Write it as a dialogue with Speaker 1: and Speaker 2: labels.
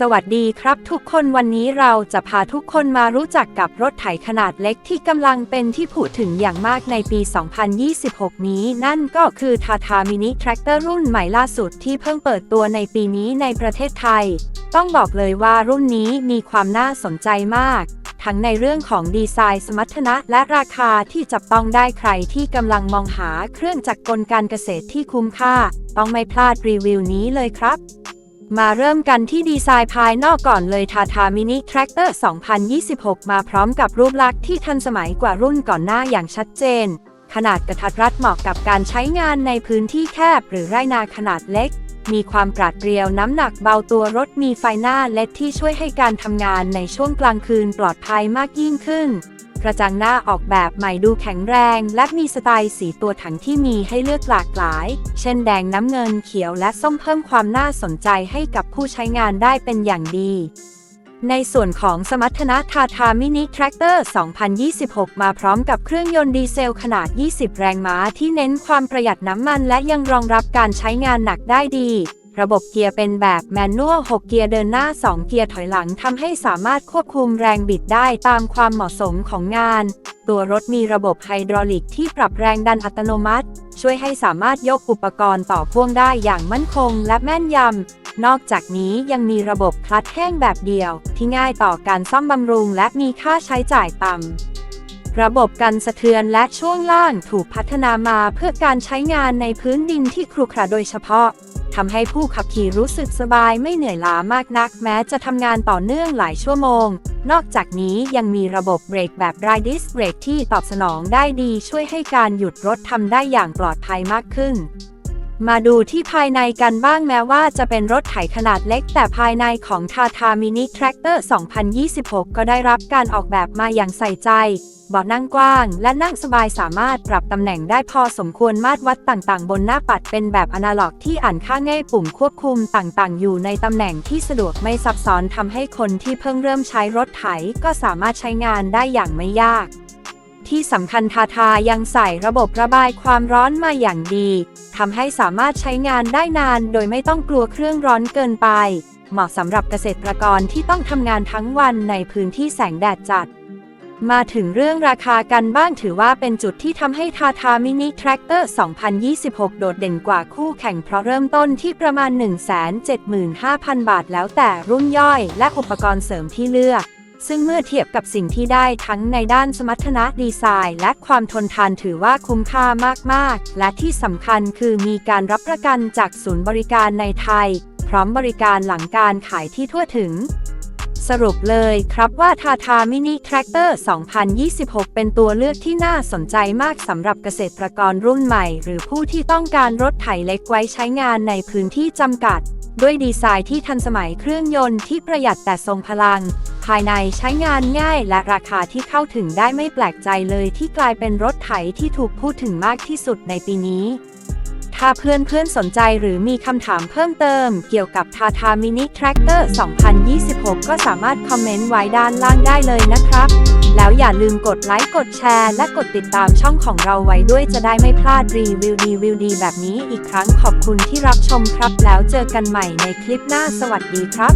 Speaker 1: สวัสดีครับทุกคนวันนี้เราจะพาทุกคนมารู้จักกับรถไถขนาดเล็กที่กำลังเป็นที่พูดถึงอย่างมากในปี 2026 นี้ นั่นก็คือทาทามินิแทร c เตอร์รุ่นใหม่ล่าสุดที่เพิ่งเปิดตัวในปีนี้ในประเทศไทย ต้องบอกเลยว่ารุ่นนี้มีความน่าสนใจมาก ทั้งในเรื่องของดีไซน์สมรรถนะและราคาที่จับต้องได้ใครที่กำลังมองหาเครื่องจักรกลการเกษตรที่คุ้มค่า ต้องไม่พลาดรีวิวนี้เลยครับ มาเริ่มกันที่ดีไซน์ภายนอกก่อนเลยทาทามินิแทร c เตอร์ 2026 มาพร้อมกับรูปลักษณ์ที่ทันสมัยกว่ารุ่นก่อนหน้าอย่างชัดเจน ขนาดกระทัดรัดเหมาะกับการใช้งานในพื้นที่แคบหรือไร่นาขนาดเล็ก มีความปราดเปรียวน้ำหนักเบาตัวรถมีไฟหน้าเลดที่ช่วยให้การทำงานในช่วงกลางคืนปลอดภัยมากยิ่งขึ้น กระจังหน้าออกแบบใหม่ดูแข็งแรง และมีสไตล์สีตัวถังที่มีให้เลือกหลากหลาย เช่นแดงน้ำเงินเขียวและส้มเพิ่มความน่าสนใจให้กับผู้ใช้งานได้เป็นอย่างดีในส่วนของสมรรถนะทาทามินิแทร c เตอร์ 2026 มาพร้อมกับเครื่องยนต์ดีเซลขนาด 20 แรงม้าที่เน้นความประหยัดน้ำมันและยังรองรับการใช้งานหนักได้ดี ระบบเกียร์เป็นแบบแมนนวล 6 เกียร์เดินหน้า 2 เกียร์ถอยหลังทำให้สามารถควบคุมแรงบิดได้ตามความเหมาะสมของงาน ตัวรถมีระบบไฮดรอลิกที่ปรับแรงดันอัตโนมัติ ช่วยให้สามารถยกอุปกรณ์ต่อพ่วงได้อย่างมั่นคงและแม่นยำ นอกจากนี้ยังมีระบบคลัตช์แห้งแบบเดียว ที่ง่ายต่อการซ่อมบำรุงและมีค่าใช้จ่ายต่ำระบบกันสะเทือนและช่วงล่างถูกพัฒนามาเพื่อการใช้งานในพื้นดินที่ครุขระโดยเฉพาะ ทำให้ผู้ขับขี่รู้สึกสบายไม่เหนื่อยล้ามากนัก แม้จะทำงานต่อเนื่องหลายชั่วโมง นอกจากนี้ยังมีระบบเบรกแบบไรดิสเบรกที่ตอบสนองได้ดีช่วยให้การหยุดรถทำได้อย่างปลอดภัยมากขึ้น มาดูที่ภายในกันบ้างแม้ว่าจะเป็นรถไถขนาดเล็ก แต่ภายในของ Tata Mini Tractor 2026 ก็ได้รับการออกแบบมาอย่างใส่ใจเบาะนั่งกว้าง และนั่งสบายสามารถปรับตำแหน่งได้พอสมควรมาตรวัดต่างๆ บนหน้าปัดเป็นแบบอนาล็อกที่อ่านค่าง่ายปุ่มควบคุมต่างๆ อยู่ในตำแหน่งที่สะดวกไม่ซับซ้อนทำให้คนที่เพิ่งเริ่มใช้รถไถก็สามารถใช้งานได้อย่างไม่ยาก ที่สำคัญทาทายังใส่ระบบระบายความร้อนมาอย่างดีทำให้สามารถใช้งานได้นานโดยไม่ต้องกลัวเครื่องร้อนเกินไป เหมาะสำหรับเกษตรกรที่ต้องทำงานทั้งวันในพื้นที่แสงแดดจัด มาถึงเรื่องราคากันบ้างถือว่าเป็นจุดที่ทำให้ทาทามินิแทร c เตอร์ 2026 โดดเด่นกว่าคู่แข่งเพราะเริ่มต้นที่ประมาณ 175,000 บาทแล้วแต่รุ่นย่อยและอุปกรณ์เสริมที่เลือก ซึ่งเมื่อเทียบกับสิ่งที่ได้ทั้งในด้านสมรรถนะดีไซน์ และความทนทานถือว่าคุ้มค่ามาก ๆ และที่สำคัญคือมีการรับประกันจากศูนย์บริการในไทย พร้อมบริการหลังการขายที่ทั่วถึงสรุปเลยครับว่า Tata Mini Tractor 2026 เป็นตัวเลือกที่น่าสนใจมากสำหรับเกษตรกรรุ่นใหม่ หรือผู้ที่ต้องการรถไถเล็กไว้ใช้งานในพื้นที่จำกัด ด้วยดีไซน์ที่ทันสมัยเครื่องยนต์ที่ประหยัดแต่ทรงพลัง ภายในใช้งานง่ายและราคาที่เข้าถึงได้ไม่แปลกใจเลยที่กลายเป็นรถไถที่ถูกพูดถึงมากที่สุดในปีนี้ ถ้าเพื่อนๆสนใจหรือมีคำถามเพิ่มเติมเกี่ยวกับ Tata Mini Tractor 2026 ก็สามารถคอมเมนต์ไว้ด้านล่างได้เลยนะครับ แล้วอย่าลืมกดไลค์กดแชร์ และกดติดตามช่องของเราไว้ด้วยจะได้ไม่พลาดรีวิวดีวิวดีแบบนี้อีกครั้งขอบคุณที่รับชมครับ แล้วเจอกันใหม่ในคลิปหน้าสวัสดีครับ